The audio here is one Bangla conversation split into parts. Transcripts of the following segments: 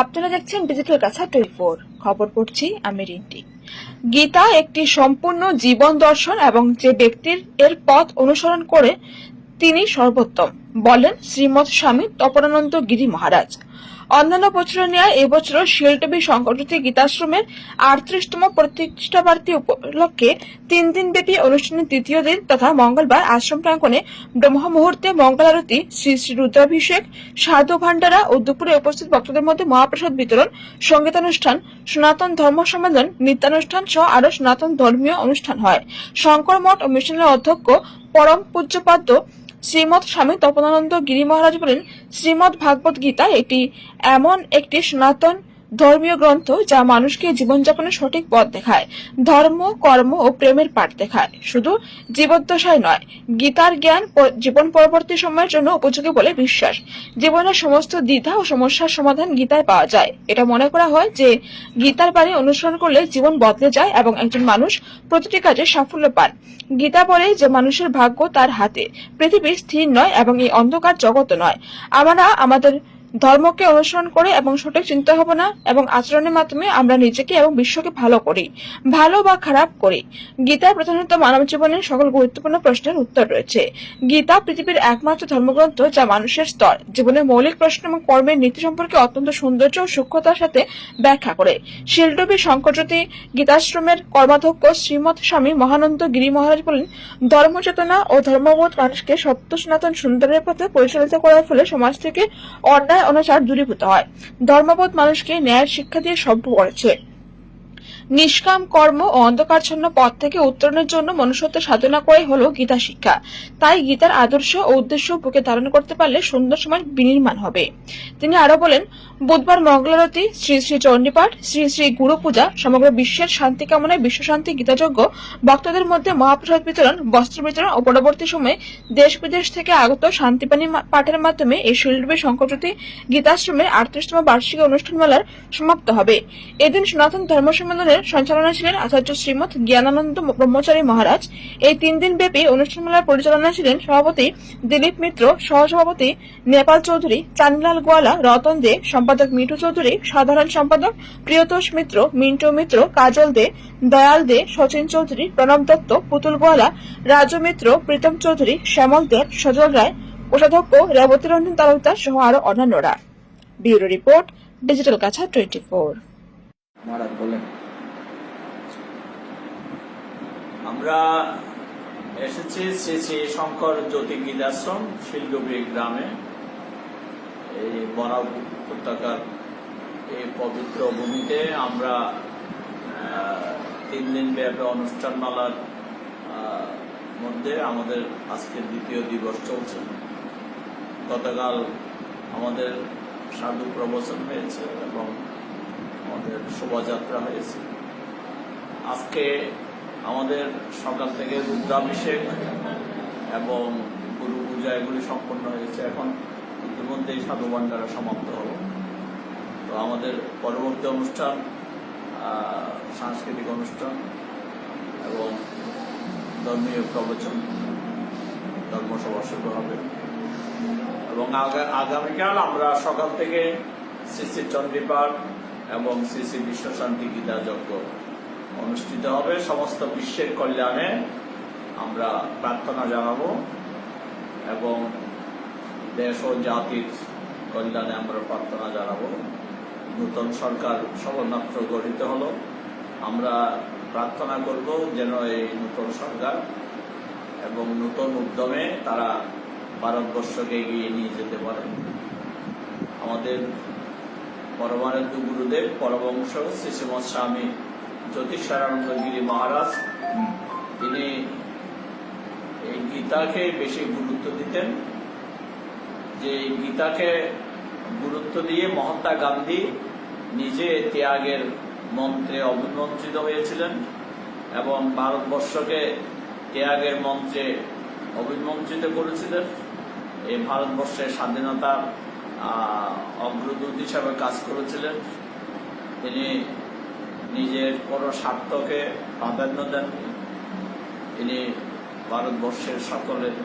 আপনারা দেখছেন ডিজিটাল কাছা টোয়েন্টি ফোর খবর পড়ছি আমি রিন্টি। গীতা একটি সম্পূর্ণ জীবন দর্শন এবং যে ব্যক্তির এর পথ অনুসরণ করে তিনি সর্বোত্তম, বলেন শ্রীমৎ স্বামী তপরানন্দ গিরি মহারাজ। অন্যান্য বছরের ন্যায় এবছর শিলটবি সংগঠিত গীতাশ্রমের আটত্রিশতম প্রতিষ্ঠাবার্ষিকী উপলক্ষে তিন দিন ব্যাপী অনুষ্ঠানের তৃতীয় দিন তথা মঙ্গলবার আশ্রম প্রাঙ্গণে ব্রহ্ম মুহূর্তে মঙ্গল আরতি, শ্রী শ্রী রুদ্রাভিষেক, সাধু ভান্ডারা ও দুপুরে উপস্থিত ভক্তদের মধ্যে মহাপ্রসাদ বিতরণ, সঙ্গীতানুষ্ঠান, সনাতন ধর্ম সম্মেলন, নৃত্যানুষ্ঠান সহ আরও সনাতন ধর্মীয় অনুষ্ঠান হয়। শঙ্কর মঠ ও মিশনের অধ্যক্ষ পরম পূজ্যপাদ্য শ্রীমৎ স্বামী তপনানন্দ গিরি মহারাজ বলেন শ্রীমৎ ভাগবত গীতা এটি এমন একটি সনাতন ধর্মীয় গ্রন্থ যা মানুষকে জীবনযাপনের সঠিক পথ দেখায়, ধর্ম, কর্ম ও প্রেমের পাঠ দেখায়। শুধু জীবদ্দশায় নয়, গীতার জ্ঞান জীবন পরবর্তী সময়ের জন্য উপযোগী বলে বিশ্বাস। জীবনের সমস্ত দ্বিধা ও সমস্যার সমাধান গীতায় পাওয়া যায়। এটা মনে করা হয় যে গীতার বাণী অনুসরণ করলে জীবন বদলে যায় এবং একজন মানুষ প্রতিটি কাজে সাফল্য পান। গীতা বলে যে মানুষের ভাগ্য তার হাতে, পৃথিবী স্থির নয় এবং এই অন্ধকার জগৎ নয়। আমরা আমাদের ধর্মকে অনুসরণ করে এবং সঠিক চিন্তা ভাবনা এবং আচরণের মাধ্যমে আমরা নিজেকে এবং বিশ্বকে ভালো করি, ভালো বা খারাপ করি। গীতায় প্রধানত মানব জীবনের সকল গুরুত্বপূর্ণ প্রশ্নের উত্তর রয়েছে। গীতা পৃথিবীর একমাত্র ধর্মগ্রন্থ যা মানুষের স্তর, জীবনের মৌলিক প্রশ্ন এবং কর্মের নীতি সম্পর্কে অত্যন্ত সৌন্দর্য ও সূক্ষ্মতার সাথে ব্যাখ্যা করে। শিলডবি শঙ্করজ্যোতি গীতাশ্রমের কর্মাধ্যক্ষ শ্রীমৎ স্বামী মহানন্দ গিরি মহারাজ বলেন, ধর্মচেতনা ও ধর্মবোধ মানুষকে সত্য সনাতন সুন্দরের পথে পরিচালিত করার ফলে সমাজ থেকে অন্যায় অনাচার দূরীভূত হয়। ধর্মবোধ মানুষকে ন্যায়ের শিক্ষা দিয়ে সভ্য করেছে। নিষ্কাম কর্ম ও অন্ধকারচ্ছন্ন পথ থেকে উত্তরণের জন্য মনুষ্যত্ব সাধনা করে হলো গীতা শিক্ষা। তাই গীতার আদর্শ ও উদ্দেশ্য বুকে ধারণ করতে পারলে সুন্দর সমাজ বিনির্মাণ হবে। তিনি আরও বলেন বুধবার মঙ্গলারতি শ্রী শ্রী চণ্ডীপাঠ, শ্রী শ্রী গুরু পূজা, সমগ্র বিশ্বের শান্তি কামনায় বিশ্ব শান্তি গীতাযজ্ঞ, ভক্তদের মধ্যে মহাপ্রসাদ বিতরণ, বস্ত্র বিতরণ ও পরবর্তী সময়ে দেশ বিদেশ থেকে আগত শান্তিপানি পাঠের মাধ্যমে এই শিল্পী শঙ্করজ্যোতি গীতাশ্রমের আটত্রিশতম বার্ষিকী অনুষ্ঠানমালার সমাপ্ত হবে। এদিন সনাতন ধর্ম সম্মেলনের সঞ্চালনা ছিলেন আচার্য শ্রীমৎ জ্ঞানানন্দ ব্রহ্মচারী মহারাজ। এই তিন দিন ব্যাপী অনুষ্ঠানমালার পরিচালনা ছিলেন সভাপতি দিলীপ মিত্র, সহসভাপতি নেপাল চৌধুরী, চান্দিলাল গোয়ালা, রতন দে, সম্পাদক মিঠু চৌধুরী সাধারণ সম্পাদক প্রিয়তোষ মিত্র মিন্টু মিত্র কাজল দে দয়াল দে সচিন চৌধুরী প্রণব দত্ত পুতুল গোয়ালা রাজু মিত্র প্রীতম চৌধুরী শ্যামল দেব সজল রায় কোষাধ্যক্ষ রেবতী রঞ্জন তালুকদার সহ আরও অন্যান্যরা। ব্যুরো রিপোর্ট ডিজিটাল কাছা টোয়েন্টি ফোর। আমরা এসেছি শ্রী শ্রী শঙ্কর জ্যোতি গীতাশ্রম শিলডুবি গ্রামে। এই বরাব উপত্যকার এই পবিত্র ভূমিতে আমরা তিন দিন ব্যাপী অনুষ্ঠানমালার মধ্যে আমাদের আজকের দ্বিতীয় দিবস চলছে। গতকাল আমাদের সাধু প্রবচন হয়েছে এবং আমাদের শোভাযাত্রা হয়েছে। আজকে আমাদের সকাল থেকে রুদ্রাভিষেক এবং গুরু পূজা এগুলি সম্পন্ন হয়েছে। এখন ইতিমধ্যেই সাধু ভান্ডারা সমাপ্ত হলো। তো আমাদের পরবর্তী অনুষ্ঠান সাংস্কৃতিক অনুষ্ঠান এবং ধর্মীয় প্রবচন, ধর্মসভা শুরু হবে। এবং আগা- আগামীকাল আমরা সকাল থেকে শ্রী শ্রী চণ্ডীপাঠ এবং শ্রী শ্রী বিশ্বশান্তি গীতা যজ্ঞ অনুষ্ঠিত হবে। সমস্ত বিশ্বের কল্যাণে আমরা প্রার্থনা জানাব এবং দেশ ও জাতির কল্যাণে আমরা প্রার্থনা জানাব। নূতন সরকার সবেমাত্র গঠিত হলো। আমরা প্রার্থনা করব যেন এই নূতন সরকার এবং নূতন উদ্যমে তারা ভারতবর্ষকে এগিয়ে নিয়ে যেতে পারে। আমাদের পরমানন্দ গুরুদেব পরবংশ শ্রীশ্রীমৎ স্বামী জ্যোতিষানন্দ গিরি মহারাজ তিনি এই গীতাকে বেশি গুরুত্ব দিতেন। যে এই গীতাকে গুরুত্ব দিয়ে মহাত্মা গান্ধী নিজে ত্যাগের মন্ত্রে অভিমন্ত্রিত হয়েছিলেন এবং ভারতবর্ষকে ত্যাগের মন্ত্রে অভিমন্ত্রিত করেছিলেন। এই ভারতবর্ষের স্বাধীনতার অগ্রদূত হিসাবে কাজ করেছিলেন। তিনি নিজের কোনো স্বার্থকে প্রাধান্য দেন। তিনি ভারতবর্ষের সকলের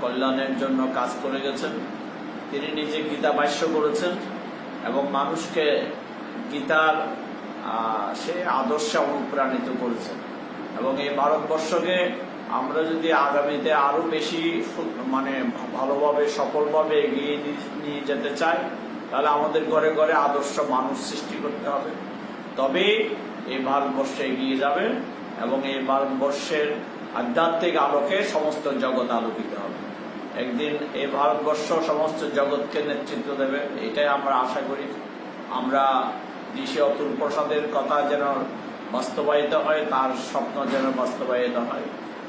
কল্যাণের জন্য কাজ করে গেছেন। তিনি নিজে গীতা ভাষ্য করেছেন এবং মানুষকে গীতার সে আদর্শে অনুপ্রাণিত করেছেন। এবং এই ভারতবর্ষকে আমরা যদি আগামীতে আরও বেশি মানে ভালোভাবে, সফলভাবে এগিয়ে নিয়ে যেতে চাই, তাহলে আমাদের ঘরে ঘরে আদর্শ মানুষ সৃষ্টি করতে হবে। তবেই এই ভারতবর্ষ এগিয়ে যাবে এবং এই ভারতবর্ষের আধ্যাত্মিক আলোকে সমস্ত জগৎ আলোকিত হবে। একদিন এই ভারতবর্ষ সমস্ত জগৎকে নেতৃত্ব দেবে, এটাই আমরা আশা করি। আমরা ঋষি অতুল প্রসাদের কথা যেন বাস্তবায়িত হয়, তার স্বপ্ন যেন বাস্তবায়িত হয়,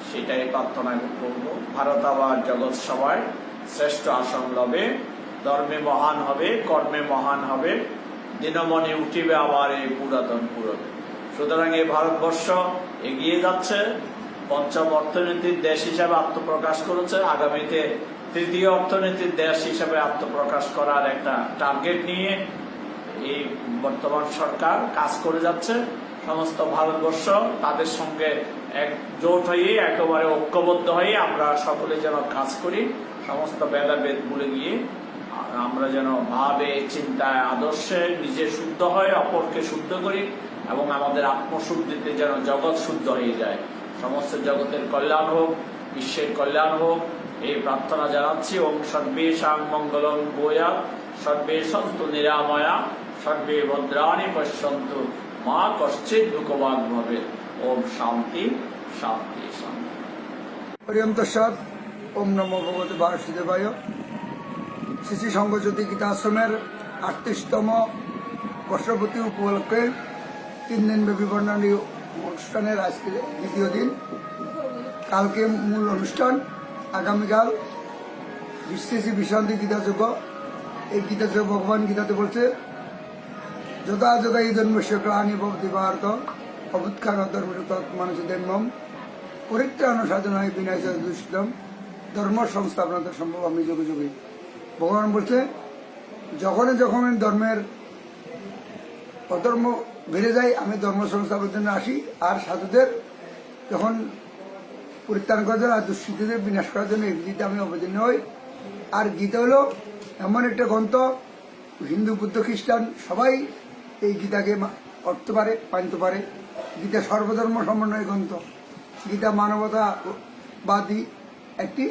সেটাই প্রার্থনা করব। ভারত আবার জগৎ সবাই শ্রেষ্ঠ আসন লবে, ধর্মে মহান হবে, কর্মে মহান হবে, দিনমণি উঠিবে আবার এই পুরাতন পুরবে সুতরাং এই ভারতবর্ষ এগিয়ে যাচ্ছে। পঞ্চম অর্থনীতির দেশ হিসাবে আত্মপ্রকাশ করেছে। আগামীতে তৃতীয় অর্থনীতির দেশ হিসাবে আত্মপ্রকাশ করার একটা টার্গেট নিয়ে এই বর্তমান সরকার কাজ করে যাচ্ছে। সমস্ত ভারতবর্ষ তাদের সঙ্গে একজোট হয়ে, একেবারে ঐক্যবদ্ধ হয়ে আমরা সকলে যেন কাজ করি। সমস্ত ভেদাভেদ ভুলে গিয়ে আমরা যেন ভাবে, চিন্তায়, আদর্শে নিজে শুদ্ধ হয়, অপরকে শুদ্ধ করি এবং আমাদের আত্মশুদ্ধিতে যেন জগৎ শুদ্ধ হয়ে যায়। সমস্ত জগতের কল্যাণ হোক, বিশ্বের কল্যাণ হোক, এই প্রার্থনা জানাচ্ছি। ওম সর্বে সাং মঙ্গলম গোয়া সর্বে সন্তু নিরাময়া, সর্বে ভদ্রাণী পশ্যন্তু। মা কশ্চিৎ দুঃখবাদ ভবে। ওম শান্তি শান্তি শান্তি। হরিয়ম তৎসৎ। ওম নম ভগবতী বাসুদেবায় শ্রী শ্রী সংঘজ্যোতি গীতাশ্রমের আটত্রিশতম বর্ষপতি উপলক্ষে তিন দিন ব্যাপী বর্ণালী অনুষ্ঠানের আজকে দ্বিতীয় দিন। কালকে মূল অনুষ্ঠান, আগামীকাল বিশ্বেষী বিশান্তি গীতা যুগ এই গীতা যুগ ভগবান গীতাতে বলছে যথা যথা ইদন্মস্য গ্রহাণী ভবতি ভারত অবুৎকার ধর্মযুত মানুষদের মম পরিত্রাণ সাধনায় বিনাশ দুষ্কৃতম, ধর্ম সংস্থাপন সম্ভব আমি যোগে যোগে। ভগবান বলছে যখনই যখন ধর্মের অধর্ম বেড়ে যায়, আমি ধর্ম সংস্থাপনের জন্য আসি। আর সাধুদের যখন পরিত্রাণ করার জন্য আর দুষ্কৃতীদের বিনাশ করার জন্য গীতা আমি অবতীর্ণ হই। আর গীতা হলো এমন একটা গ্রন্থ, হিন্দু, বুদ্ধ, খ্রিস্টান, সবাই এই গীতাকে পড়তে পারে, মানতে পারে। গীতা সর্বধর্ম সমন্বয় গ্রন্থ। গীতা মানবতাবাদী একটি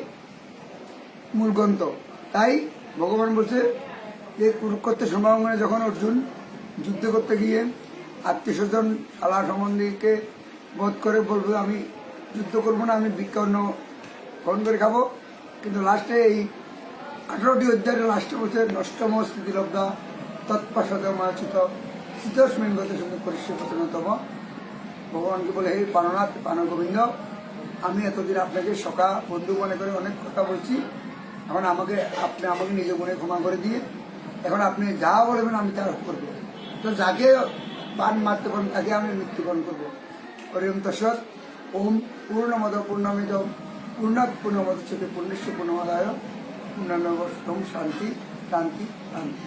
মূল গ্রন্থ। তাই ভগবান বলছে যে কুরুক্ষেত্রের সমাগমনে যখন অর্জুন যুদ্ধ করতে গিয়ে আত্মীয় স্বজন শালা সম্বন্ধীকে বোধ করে বলব, আমি যুদ্ধ করব না, আমি ভিক্ষান্ন গ্রহণ করে খাব। কিন্তু লাস্টে এই আঠারোটি অধ্যায়ের লাস্টে বলছে নষ্টম স্থিতিলব্ধা তৎপাশদ মাচিত শীতস্মিন গতের সঙ্গে পরিষ্কারতম ভগবানকে বলে, হে পাননাথ পান গোবিন্দ আমি এতদিন আপনাকে সকা বন্ধু মনে করে অনেক কথা বলছি। এখন আমাকে, আপনি আমাকে নিজ মনে ক্ষমা করে দিয়ে এখন আপনি যা বলবেন, আমি তা করব। তো যাকে বান মারতে পারেন তাকে আমি মৃত্যুবরণ করব। হরিম দশরথ ওম পূর্ণমদ পূর্ণমিদ। পূর্ণ পূর্ণমদ চোখে পূর্ণেশ্ব পূর্ণমদায়। পূর্ণম শান্তি শান্তি শান্তি।